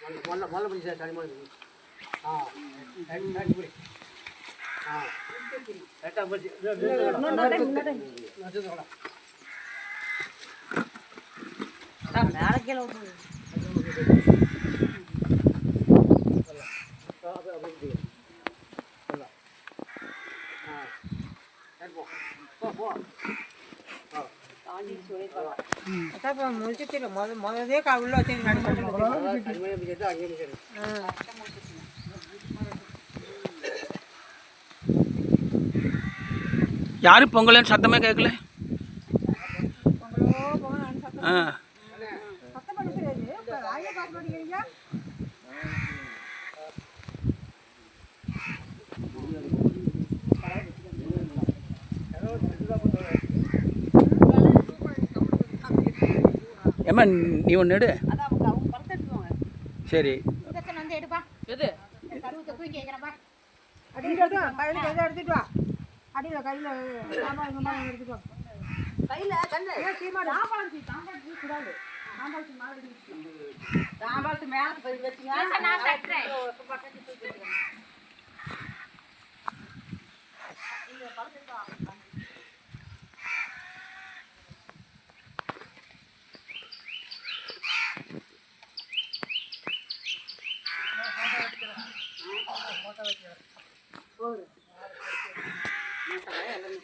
முதல்ல முதல்ல பிடி சார் தனிமா ஆ ரெண்டு பிடி. ஆ. ரெட்டா போ. போ போ. தடி மணி பிடிச்சி அங்கே பிடிச்சி யாரு பொங்கல்னு சத்தமே கேட்கல ஆ. சத்தம் பண்ண ஏம்மா நீ ஒன்று எடு. சரி. இதத்தை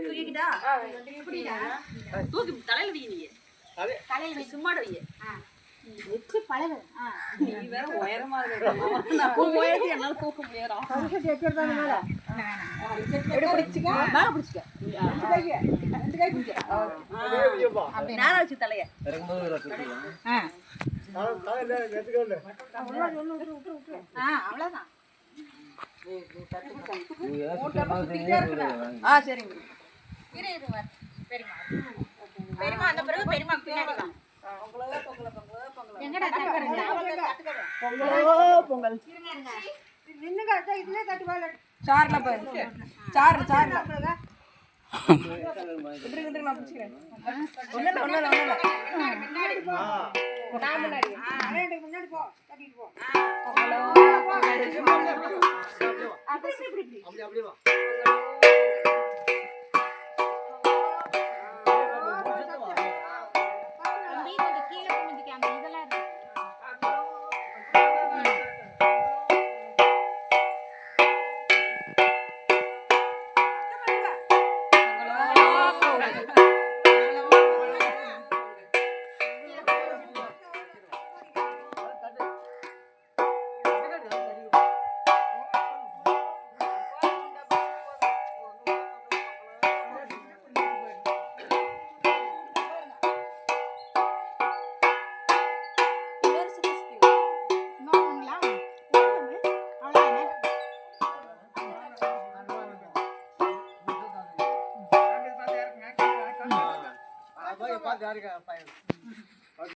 தூக்கிக்கிட்டா தூக்கி தலையில தலையில வை வச்சு பழகு. நீ வேற உயரமா இருக்க உயரத்துக்கு என்னால தூக்க முடியாது வச்சு தலைய. அவ்வளவுதான். ஆ சரிங்க. இரு இரு பெரியமா பெரியமா அந்த பிறகு பெரியமா பின்னாடி வா. எங்கடா பொங்கல் சார்ல போய் சார் சார்ல விட்டுரு விட்டுரு நான் பிடிச்சிக்கிறேன். ஒன்றும் இல்லை ஒன்றும் இல்லை ஒன்றும் இல்லை முன்னாடி முன்னாடி போ. தட்டிட்டு போ. அப்படி அப்படியே பார்த்து யாருக்கா பையன்